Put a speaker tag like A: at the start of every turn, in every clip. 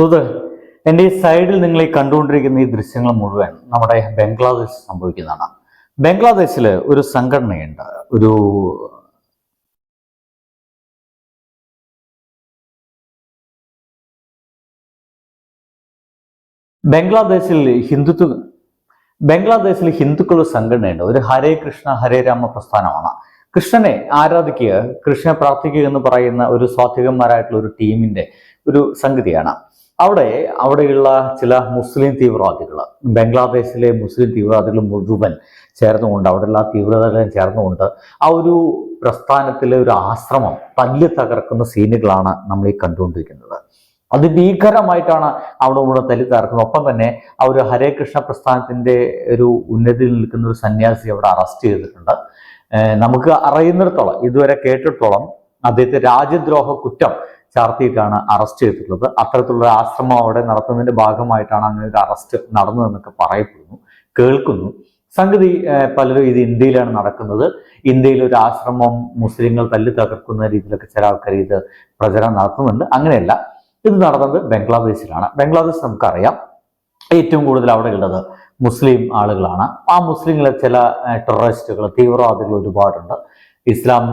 A: സുഹൃത്ത് എന്റെ ഈ സൈഡിൽ നിങ്ങൾ ഈ കണ്ടുകൊണ്ടിരിക്കുന്ന ഈ ദൃശ്യങ്ങൾ മുഴുവൻ നമ്മുടെ ബംഗ്ലാദേശ് സംഭവിക്കുന്നതാണ്. ബംഗ്ലാദേശിൽ ഒരു സംഘടനയുണ്ട്. ഒരു ബംഗ്ലാദേശിൽ ഹിന്ദുത്വ ബംഗ്ലാദേശിൽ ഹിന്ദുക്കളുടെ സംഘടനയുണ്ട്. ഒരു ഹരേ കൃഷ്ണ ഹരേ രാമ പ്രസ്ഥാനമാണ്. കൃഷ്ണനെ ആരാധിക്കുക കൃഷ്ണനെ പ്രാർത്ഥിക്കുക എന്ന് പറയുന്ന ഒരു സ്വാത്വികന്മാരായിട്ടുള്ള ഒരു ടീമിന്റെ ഒരു സംഗതിയാണ്. അവിടെ അവിടെയുള്ള ചില മുസ്ലിം തീവ്രവാദികൾ ബംഗ്ലാദേശിലെ മുസ്ലിം തീവ്രവാദികൾ മുഴുവൻ ചേർന്നുകൊണ്ട് അവിടെയുള്ള തീവ്രവാദികളെ ചേർന്നുകൊണ്ട് ആ ഒരു പ്രസ്ഥാനത്തിലെ ഒരു ആശ്രമം തല്ലി തകർക്കുന്ന സീനുകളാണ് നമ്മൾ ഈ കണ്ടുകൊണ്ടിരിക്കുന്നത്. അതിഭീകരമായിട്ടാണ് അവിടെ ഇവിടെ തല്ലി തകർക്കുന്നത്. ഒപ്പം തന്നെ ആ ഒരു ഹരേ കൃഷ്ണ പ്രസ്ഥാനത്തിന്റെ ഒരു ഉന്നതിയിൽ നിൽക്കുന്ന ഒരു സന്യാസി അവിടെ അറസ്റ്റ് ചെയ്തിട്ടുണ്ട്. നമുക്ക് അറിയുന്നിടത്തോളം ഇതുവരെ കേട്ടിടത്തോളം അദ്ദേഹത്തെ രാജ്യദ്രോഹ കുറ്റം ചാർത്തിയിട്ടാണ് അറസ്റ്റ് ചെയ്തിട്ടുള്ളത്. അത്തരത്തിലുള്ള ആശ്രമം അവിടെ നടത്തുന്നതിന്റെ ഭാഗമായിട്ടാണ് അങ്ങനെ ഒരു അറസ്റ്റ് നടന്നതെന്നൊക്കെ പറയപ്പെടുന്നു കേൾക്കുന്നു. സംഗതി പലരും ഇത് ഇന്ത്യയിലാണ് നടക്കുന്നത്. ഇന്ത്യയിൽ ഒരു ആശ്രമം മുസ്ലിങ്ങൾ തല്ലി തകർക്കുന്ന രീതിയിലൊക്കെ ചില ആൾക്കാർ ഇത് പ്രചരണം നടത്തുന്നുണ്ട്. അങ്ങനെയല്ല ഇത് നടന്നത് ബംഗ്ലാദേശിലാണ്. ബംഗ്ലാദേശ് നമുക്കറിയാം ഏറ്റവും കൂടുതൽ അവിടെ ഉള്ളത് മുസ്ലിം ആളുകളാണ്. ആ മുസ്ലിങ്ങളെ ചില ടെററിസ്റ്റുകൾ തീവ്രവാദികൾ ഒരുപാടുണ്ട്. ഇസ്ലാം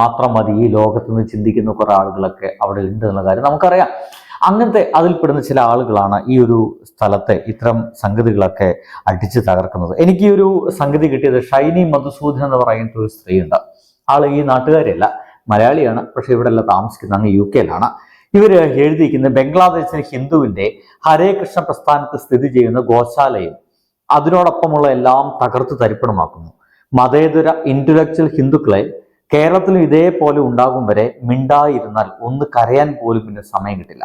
A: മാത്രം മതി ഈ ലോകത്ത് നിന്ന് ചിന്തിക്കുന്ന കുറെ ആളുകളൊക്കെ അവിടെ ഉണ്ട് എന്നുള്ള കാര്യം നമുക്കറിയാം. അങ്ങനത്തെ അതിൽപ്പെടുന്ന ചില ആളുകളാണ് ഈ ഒരു സ്ഥലത്തെ ഇത്തരം സംഗതികളൊക്കെ അടിച്ചു തകർക്കുന്നത്. എനിക്ക് ഈ ഒരു സംഗതി കിട്ടിയത് ഷൈനി മധുസൂദൻ എന്ന് പറയുന്ന ഒരു സ്ത്രീയുണ്ട്. ആൾ ഈ നാട്ടുകാരല്ല മലയാളിയാണ് പക്ഷെ ഇവിടെ അല്ല താമസിക്കുന്നത് അങ്ങ് യു കെയിലാണ്. ഇവർ എഴുതിയിരിക്കുന്ന ബംഗ്ലാദേശിലെ ഹിന്ദുവിന്റെ ഹരേ കൃഷ്ണ പ്രസ്ഥാനത്ത് സ്ഥിതി ചെയ്യുന്ന ഗോശാലയും അതിനോടൊപ്പമുള്ള എല്ലാം തകർത്ത് തരിപ്പണമാക്കുന്നു. മതേതര ഇന്റലക്ച്വൽ ഹിന്ദുക്കളെ കേരളത്തിലും ഇതേപോലെ ഉണ്ടാകും വരെ മിണ്ടായിരുന്നാൽ ഒന്ന് കരയാൻ പോലും പിന്നെ സമയം കിട്ടില്ല.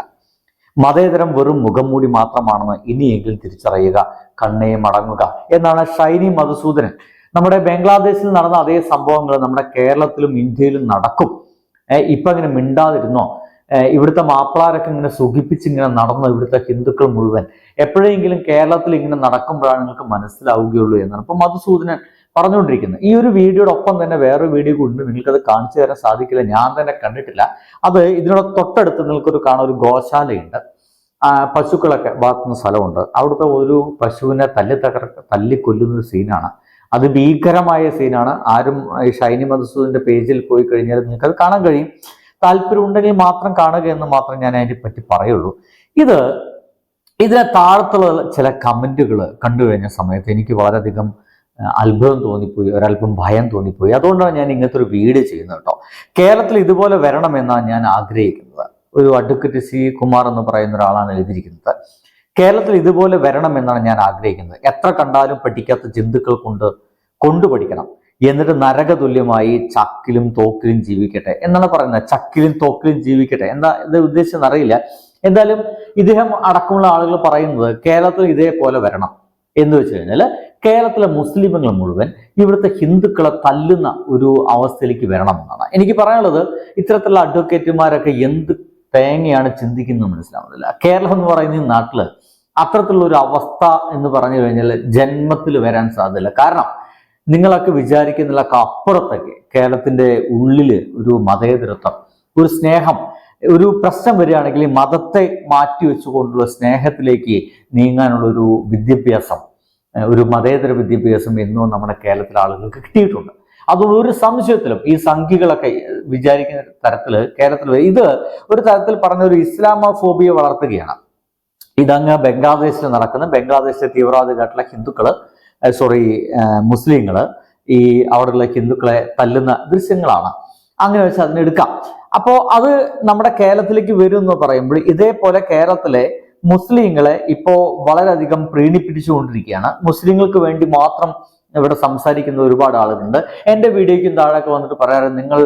A: മതേതരം വെറും മുഖം മൂടി മാത്രമാണെന്ന് ഇനിയെങ്കിലും തിരിച്ചറിയുക കണ്ണേ മടങ്ങുക എന്നാണ് ഷൈനി മധുസൂദനൻ. നമ്മുടെ ബംഗ്ലാദേശിൽ നടന്ന അതേ സംഭവങ്ങൾ നമ്മുടെ കേരളത്തിലും ഇന്ത്യയിലും നടക്കും. ഇപ്പൊ ഇങ്ങനെ മിണ്ടാതിരുന്നോ? ഇവിടുത്തെ മാപ്പിളാരൊക്കെ ഇങ്ങനെ സുഖിപ്പിച്ച് ഇങ്ങനെ നടന്നു ഇവിടുത്തെ ഹിന്ദുക്കൾ മുഴുവൻ. എപ്പോഴെങ്കിലും കേരളത്തിൽ ഇങ്ങനെ നടക്കുമ്പോഴാണ് നിങ്ങൾക്ക് മനസ്സിലാവുകയുള്ളൂ എന്നാണ്. അപ്പൊ മധുസൂദനൻ പറഞ്ഞുകൊണ്ടിരിക്കുന്നത് ഈ ഒരു വീഡിയോയുടെ ഒപ്പം തന്നെ വേറൊരു വീഡിയോ കൊണ്ട് നിങ്ങൾക്കത് കാണിച്ചു തരാൻ സാധിക്കില്ല. ഞാൻ തന്നെ കണ്ടിട്ടില്ല. അത് ഇതിനോട് തൊട്ടടുത്ത് നിങ്ങൾക്കൊരു കാണാൻ ഒരു ഗോശാലയുണ്ട്. പശുക്കളൊക്കെ വളർത്തുന്ന സ്ഥലമുണ്ട്. അവിടുത്തെ ഒരു പശുവിനെ തല്ലി തകർ തല്ലി കൊല്ലുന്ന ഒരു സീനാണ്. അത് ഭീകരമായ സീനാണ്. ആരും ഈ ഷൈനി മധുസൂദിന്റെ പേജിൽ പോയി കഴിഞ്ഞാൽ നിങ്ങൾക്ക് അത് കാണാൻ കഴിയും. താല്പര്യം ഉണ്ടെങ്കിൽ മാത്രം കാണുക എന്ന് മാത്രം ഞാൻ അതിനെ പറ്റി പറയുള്ളൂ. ഇത് ഇതിനെ താഴത്തുള്ള ചില കമന്റുകൾ കണ്ടു കഴിഞ്ഞ സമയത്ത് എനിക്ക് വളരെയധികം അത്ഭുതം തോന്നിപ്പോയി ഒരല്പം ഭയം തോന്നിപ്പോയി. അതുകൊണ്ടാണ് ഞാൻ ഇങ്ങനത്തെ ഒരു വീഡിയോ ചെയ്യുന്നത് കേട്ടോ. കേരളത്തിൽ ഇതുപോലെ വരണമെന്നാണ് ഞാൻ ആഗ്രഹിക്കുന്നത്. ഒരു അഡ്വക്കേറ്റ് സി കുമാർ എന്ന് പറയുന്ന ഒരാളാണ് എഴുതിയിരിക്കുന്നത്. കേരളത്തിൽ ഇതുപോലെ വരണമെന്നാണ് ഞാൻ ആഗ്രഹിക്കുന്നത്. എത്ര കണ്ടാലും പഠിക്കാത്ത ജന്തുക്കൾ കൊണ്ട് കൊണ്ടു പഠിക്കണം എന്നിട്ട് നരകതുല്യമായി ചക്കിലും തോക്കിലും ജീവിക്കട്ടെ. എന്നാണ് പറയുന്നത്. ചക്കിലും തോക്കിലും ജീവിക്കട്ടെ. എന്താ ഇത് ഉദ്ദേശിച്ചെന്ന് അറിയില്ല. എന്തായാലും ഇദ്ദേഹം അടക്കമുള്ള ആളുകൾ പറയുന്നത് കേരളത്തിൽ ഇതേപോലെ വരണം എന്ന് വെച്ച് കഴിഞ്ഞാൽ കേരളത്തിലെ മുസ്ലിമുകൾ മുഴുവൻ ഇവിടുത്തെ ഹിന്ദുക്കളെ തല്ലുന്ന ഒരു അവസ്ഥയിലേക്ക് വരണം എന്നാണ്. എനിക്ക് പറയാനുള്ളത് ഇത്തരത്തിലുള്ള അഡ്വക്കേറ്റുമാരൊക്കെ എന്ത് തേങ്ങയാണ് ചിന്തിക്കുന്നത് മനസ്സിലാവുന്നില്ല. കേരളം എന്ന് പറയുന്ന ഈ നാട്ടിൽ അത്തരത്തിലുള്ള ഒരു അവസ്ഥ എന്ന് പറഞ്ഞു കഴിഞ്ഞാൽ ജന്മത്തിൽ വരാൻ സാധ്യതയില്ല. കാരണം നിങ്ങളൊക്കെ വിചാരിക്കുന്നതിലൊക്കെ അപ്പുറത്തൊക്കെ കേരളത്തിന്റെ ഉള്ളിൽ ഒരു മതേതരത്വം ഒരു സ്നേഹം ഒരു പ്രശ്നം വരികയാണെങ്കിൽ മതത്തെ മാറ്റി വെച്ചുകൊണ്ടുള്ള സ്നേഹത്തിലേക്ക് നീങ്ങാനുള്ള ഒരു വിദ്യാഭ്യാസം ഒരു മതേതര വിദ്യാഭ്യാസം എന്നും നമ്മുടെ കേരളത്തിലെ ആളുകൾക്ക് കിട്ടിയിട്ടുണ്ട്. അതുകൊണ്ട് ഒരു സംശയത്തിലും ഈ സംഖ്യകളൊക്കെ വിചാരിക്കുന്ന തരത്തിൽ കേരളത്തിൽ ഇത് ഒരു തരത്തിൽ പറഞ്ഞ ഒരു ഇസ്ലാമോഫോബിയ വളർത്തുകയാണ്. ഇതങ്ങ് ബംഗ്ലാദേശിൽ നടക്കുന്ന ബംഗ്ലാദേശിലെ തീവ്രവാദികളായിട്ടുള്ള ഹിന്ദുക്കൾ സോറി മുസ്ലിങ്ങൾ ഈ അവിടെയുള്ള ഹിന്ദുക്കളെ തല്ലുന്ന ദൃശ്യങ്ങളാണ്. അങ്ങനെ വെച്ച് അതിനെടുക്കാം അപ്പോൾ അത് നമ്മുടെ കേരളത്തിലേക്ക് വരും എന്ന് പറയുമ്പോൾ ഇതേപോലെ കേരളത്തിലെ മുസ്ലിങ്ങളെ ഇപ്പോൾ വളരെയധികം പ്രീണിപ്പിടിച്ചുകൊണ്ടിരിക്കുകയാണ് മുസ്ലിങ്ങൾക്ക് വേണ്ടി മാത്രം ഇവിടെ സംസാരിക്കുന്ന ഒരുപാട് ആളുകളുണ്ട്. എന്റെ വീഡിയോയ്ക്കും താഴെയൊക്കെ വന്നിട്ട് പറയാറ് നിങ്ങൾ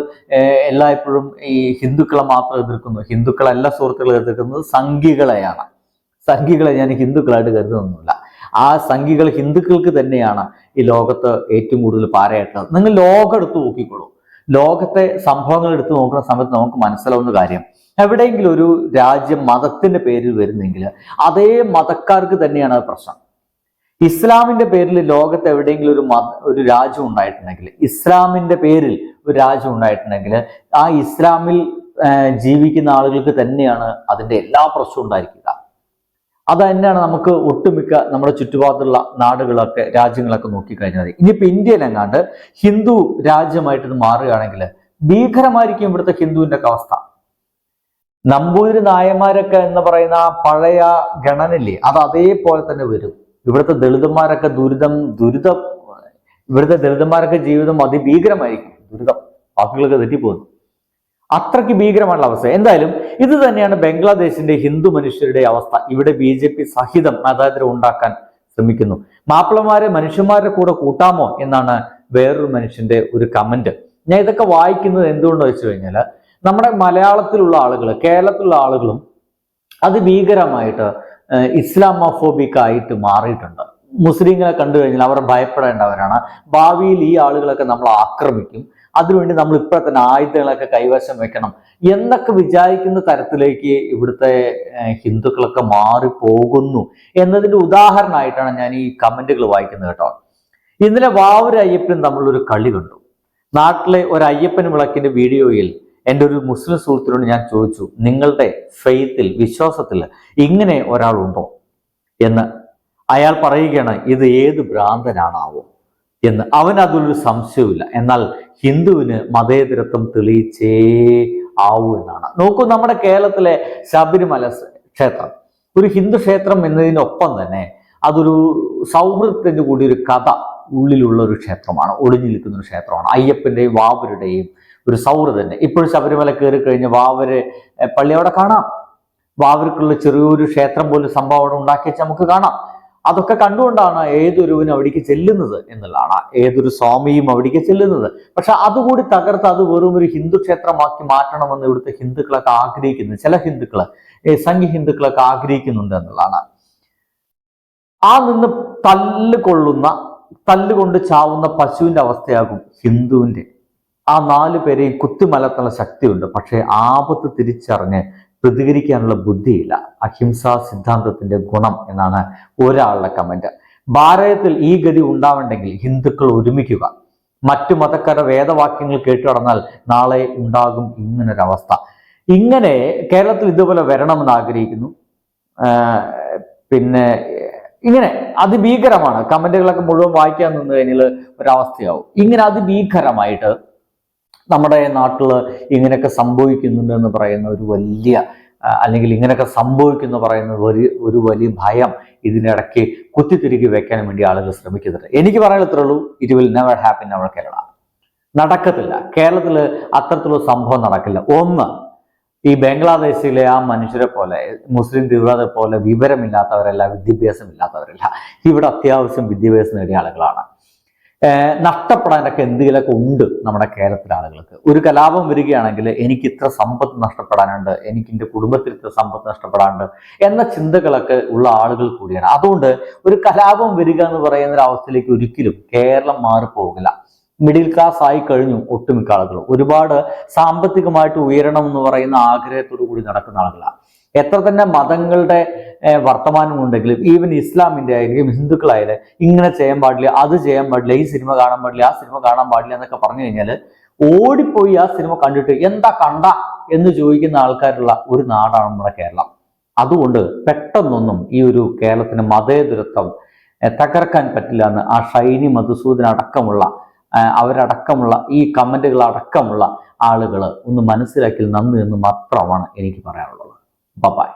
A: എല്ലായ്പ്പോഴും ഈ ഹിന്ദുക്കളെ മാത്രം എതിർക്കുന്നു. ഹിന്ദുക്കളല്ല സുഹൃത്തുക്കളെ എതിർക്കുന്നത് സംഘികളെയാണ്. സംഘികളെ ഞാൻ ഹിന്ദുക്കളായിട്ട് കരുതുന്നൊന്നുമില്ല. ആ സംഘികൾ ഹിന്ദുക്കൾക്ക് തന്നെയാണ് ഈ ലോകത്ത് ഏറ്റവും കൂടുതൽ പാരയായിട്ടുള്ളത്. നിങ്ങൾ ലോകം എടുത്തു നോക്കിക്കോളൂ. ലോകത്തെ സംഭവങ്ങൾ എടുത്തു നോക്കുന്ന സമയത്ത് നമുക്ക് മനസ്സിലാവുന്ന കാര്യം എവിടെയെങ്കിലും ഒരു രാജ്യം മതത്തിന്റെ പേരിൽ വരുന്നെങ്കിൽ അതേ മതക്കാർക്ക് തന്നെയാണ് പ്രശ്നം. ഇസ്ലാമിന്റെ പേരിൽ ലോകത്ത് എവിടെയെങ്കിലും ഒരു മത ഒരു രാജ്യം ഉണ്ടായിട്ടുണ്ടെങ്കിൽ ഇസ്ലാമിന്റെ പേരിൽ ഒരു രാജ്യം ഉണ്ടായിട്ടുണ്ടെങ്കിൽ ആ ഇസ്ലാമിൽ ജീവിക്കുന്ന ആളുകൾക്ക് തന്നെയാണ് അതിന്റെ എല്ലാ പ്രശ്നവും ഉണ്ടായിരിക്കുക. അത് തന്നെയാണ് നമുക്ക് ഒട്ടുമിക്ക നമ്മുടെ ചുറ്റുപാടുള്ള നാടുകളൊക്കെ രാജ്യങ്ങളൊക്കെ നോക്കിക്കഴിഞ്ഞാൽ ഇനിയിപ്പോൾ ഇന്ത്യയിലെങ്ങാണ്ട് ഹിന്ദു രാജ്യമായിട്ട് മാറുകയാണെങ്കിൽ ഭീകരമായിരിക്കും ഇവിടുത്തെ ഹിന്ദുവിന്റെ ഒക്കെ അവസ്ഥ. നമ്പൂതിരി നായന്മാരൊക്കെ എന്ന് പറയുന്ന ആ പഴയ ഗണനില്ലേ അത് അതേപോലെ തന്നെ വരും. ഇവിടുത്തെ ദളിതന്മാരൊക്കെ ദുരിതം ദുരിതം ഇവിടുത്തെ ദളിതന്മാരൊക്കെ ജീവിതം അതിഭീകരമായിരിക്കും. ദുരിതം വാക്കുകളൊക്കെ തെറ്റിപ്പോകുന്നു. അത്രയ്ക്ക് ഭീകരമായിട്ടുള്ള അവസ്ഥ. എന്തായാലും ഇത് തന്നെയാണ് ബംഗ്ലാദേശിന്റെ ഹിന്ദു മനുഷ്യരുടെ അവസ്ഥ. ഇവിടെ ബി ജെ പി സഹിതം മതാന്തരം ഉണ്ടാക്കാൻ ശ്രമിക്കുന്നു. മാപ്പിളമാരെ മനുഷ്യന്മാരുടെ കൂടെ കൂട്ടാമോ എന്നാണ് വേറൊരു മനുഷ്യന്റെ ഒരു കമന്റ് ഞാൻ ഇതൊക്കെ വായിക്കുന്നത് എന്തുകൊണ്ടെന്ന് വെച്ച് കഴിഞ്ഞാൽ നമ്മുടെ മലയാളത്തിലുള്ള ആളുകൾ കേരളത്തിലുള്ള ആളുകളും അതിഭീകരമായിട്ട് ഭീകരമായിട്ട് ഇസ്ലാമോഫോബിക് ആയിട്ട് മാറിയിട്ടുണ്ട്. മുസ്ലിങ്ങളെ കണ്ടു കഴിഞ്ഞാൽ അവർ ഭയപ്പെടേണ്ടവരാണ്. ഭാവിയിൽ ഈ ആളുകളൊക്കെ നമ്മൾ ആക്രമിക്കും. അതിനുവേണ്ടി നമ്മൾ ഇപ്പോഴത്തെ ആയുധങ്ങളൊക്കെ കൈവശം വെക്കണം എന്നൊക്കെ വിചാരിക്കുന്ന തരത്തിലേക്ക് ഇവിടുത്തെ ഹിന്ദുക്കളൊക്കെ മാറിപ്പോകുന്നു എന്നതിന്റെ ഉദാഹരണമായിട്ടാണ് ഞാൻ ഈ കമന്റുകൾ വായിക്കുന്നത് കേട്ടോ. ഇന്നലെ വാവൂർ അയ്യപ്പനും തമ്മിലൊരു കളി കണ്ടു. നാട്ടിലെ ഒരു അയ്യപ്പൻ വിളക്കിന്റെ വീഡിയോയിൽ എന്റെ ഒരു മുസ്ലിം സുഹൃത്തിനോട് ഞാൻ ചോദിച്ചു നിങ്ങളുടെ ഫെയ്ത്തിൽ വിശ്വാസത്തിൽ ഇങ്ങനെ ഒരാളുണ്ടോ? എന്ന് അയാൾ പറയുകയാണ് ഇത് ഏത് ഭ്രാന്തനാണാവോ? എന്ന്. അവൻ അതിലൊരു സംശയവുമില്ല. എന്നാൽ ഹിന്ദുവിന് മതേതരത്വം തെളിയിച്ചേ ആവൂ എന്നാണ്. നോക്കൂ നമ്മുടെ കേരളത്തിലെ ശബരിമല ക്ഷേത്രം. ഒരു ഹിന്ദു ക്ഷേത്രം എന്നതിനൊപ്പം തന്നെ അതൊരു സൗഹൃദത്തിന്റെ കൂടി ഒരു കഥ ഉള്ളിലുള്ള ഒരു ക്ഷേത്രമാണ്. ഒളിഞ്ഞു നിൽക്കുന്ന ഒരു ക്ഷേത്രമാണ്. അയ്യപ്പന്റെയും വാവരുടെയും ഒരു സൗഹൃദന്റെ ഇപ്പോഴും ശബരിമല കയറി കഴിഞ്ഞ് വാവര് പള്ളി അവിടെ കാണാം. വാവർക്കുള്ള ചെറിയൊരു ക്ഷേത്രം പോലും സംഭവം അവിടെ ഉണ്ടാക്കി വെച്ച് നമുക്ക് കാണാം. അതൊക്കെ കണ്ടുകൊണ്ടാണ് ഏതൊരുവനും അവിടേക്ക് ചെല്ലുന്നത് എന്നുള്ളതാണ്. ഏതൊരു സ്വാമിയും അവിടേക്ക് ചെല്ലുന്നത്. പക്ഷെ അതുകൂടി തകർത്ത് അത് വെറും ഒരു ഹിന്ദു ക്ഷേത്രമാക്കി മാറ്റണമെന്ന് ഇവിടുത്തെ ഹിന്ദുക്കളൊക്കെ ആഗ്രഹിക്കുന്നു. ചില ഹിന്ദുക്കൾ ഏ, സംഘി ഹിന്ദുക്കളൊക്കെ ആഗ്രഹിക്കുന്നുണ്ട് എന്നുള്ളതാണ്. ആ നിന്ന് തല്ല് കൊള്ളുന്ന തല്ലുകൊണ്ട് ചാവുന്ന പശുവിന്റെ അവസ്ഥയാകും ഹിന്ദുവിന്റെ ആ നാല് പേരെയും കുത്തിമലത്തുള്ള ശക്തിയുണ്ട്. പക്ഷെ ആപത്ത് തിരിച്ചറിഞ്ഞ് പ്രതികരിക്കാനുള്ള ബുദ്ധിയില്ല. അഹിംസാ സിദ്ധാന്തത്തിന്റെ ഗുണം എന്നാണ് ഒരാളുടെ കമന്റ് ഭാരതത്തിൽ ഈ ഗതി ഉണ്ടാവണ്ടെങ്കിൽ ഹിന്ദുക്കൾ ഒരുമിക്കുക. മറ്റു മതക്കാരുടെ വേദവാക്യങ്ങൾ കേട്ടു കടന്നാൽ നാളെ ഉണ്ടാകും ഇങ്ങനൊരവസ്ഥ. ഇങ്ങനെ കേരളത്തിൽ ഇതുപോലെ വരണമെന്ന് ആഗ്രഹിക്കുന്നു. പിന്നെ ഇങ്ങനെ അതിഭീകരമാണ്. കമന്റുകളൊക്കെ മുഴുവൻ വായിക്കാൻ നിന്ന് കഴിഞ്ഞാൽ ഒരവസ്ഥയാവും. ഇങ്ങനെ അതിഭീകരമായിട്ട് നമ്മുടെ നാട്ടിൽ ഇങ്ങനെയൊക്കെ സംഭവിക്കുന്നുണ്ട് എന്ന് പറയുന്ന ഒരു വലിയ അല്ലെങ്കിൽ ഇങ്ങനെയൊക്കെ സംഭവിക്കുന്നു പറയുന്ന ഒരു ഒരു വലിയ ഭയം ഇതിനിടയ്ക്ക് കുത്തിത്തിരുക്കി വെക്കാൻ വേണ്ടി ആളുകൾ ശ്രമിക്കുന്നുണ്ട്. എനിക്ക് പറയാൻ ഇത്രേ ഉള്ളൂ. ഇറ്റ് വിൽ നെവർ ഹാപ്പൻ അവർ കേരള നടക്കത്തില്ല. കേരളത്തിൽ അത്തരത്തിലുള്ള സംഭവം നടക്കില്ല. ഒന്ന് ഈ ബംഗ്ലാദേശിലെ ആ മനുഷ്യരെ പോലെ മുസ്ലിം തീവ്രവാദത്തെ പോലെ വിവരമില്ലാത്തവരല്ല വിദ്യാഭ്യാസം ഇല്ലാത്തവരല്ല ഇവിടെ അത്യാവശ്യം വിദ്യാഭ്യാസം നേടിയ ആളുകളാണ്. നഷ്ടപ്പെടാനൊക്കെ എന്തെങ്കിലുമൊക്കെ ഉണ്ട് നമ്മുടെ കേരളത്തിലെ ആളുകൾക്ക്. ഒരു കലാപം വരികയാണെങ്കിൽ എനിക്ക് ഇത്ര സമ്പത്ത് നഷ്ടപ്പെടാനുണ്ട് എനിക്ക് എന്റെ കുടുംബത്തിൽ ഇത്ര സമ്പത്ത് നഷ്ടപ്പെടാനുണ്ട് എന്ന ചിന്തകളൊക്കെ ഉള്ള ആളുകൾ കൂടിയാണ്. അതുകൊണ്ട് ഒരു കലാപം വരിക എന്ന് പറയുന്ന ഒരു അവസ്ഥയിലേക്ക് ഒരിക്കലും കേരളം മാറിപ്പോകില്ല മിഡിൽ ക്ലാസ് ആയി കഴിഞ്ഞു ഒട്ടുമിക്ക ആളുകൾ ഒരുപാട് സാമ്പത്തികമായിട്ട് ഉയരണം എന്ന് പറയുന്ന ആഗ്രഹത്തോടു കൂടി നടക്കുന്ന ആളുകളാണ്. എത്ര തന്നെ മതങ്ങളുടെ വർത്തമാനം ഉണ്ടെങ്കിലും ഈവൻ ഇസ്ലാമിന്റെ ആയാലും ഹിന്ദുക്കളായാലും ഇങ്ങനെ ചെയ്യാൻ പാടില്ല അത് ചെയ്യാൻ പാടില്ല ഈ സിനിമ കാണാൻ പാടില്ല ആ സിനിമ കാണാൻ പാടില്ല എന്നൊക്കെ പറഞ്ഞു കഴിഞ്ഞാൽ ഓടിപ്പോയി ആ സിനിമ കണ്ടിട്ട് എന്താ കണ്ട എന്ന് ചോദിക്കുന്ന ആൾക്കാരുള്ള ഒരു നാടാണ് നമ്മുടെ കേരളം. അതുകൊണ്ട് പെട്ടെന്നൊന്നും ഈ ഒരു കേരളത്തിന് മതേതരത്വം തകർക്കാൻ പറ്റില്ല എന്ന് ആ ഷൈനി മധുസൂദൻ അടക്കമുള്ള അവരടക്കമുള്ള ഈ കമന്റുകൾ അടക്കമുള്ള ആളുകൾ ഒന്ന് മനസ്സിലാക്കി നന്ദി എന്ന് മാത്രമാണ് എനിക്ക് പറയാനുള്ളത്. ബൈ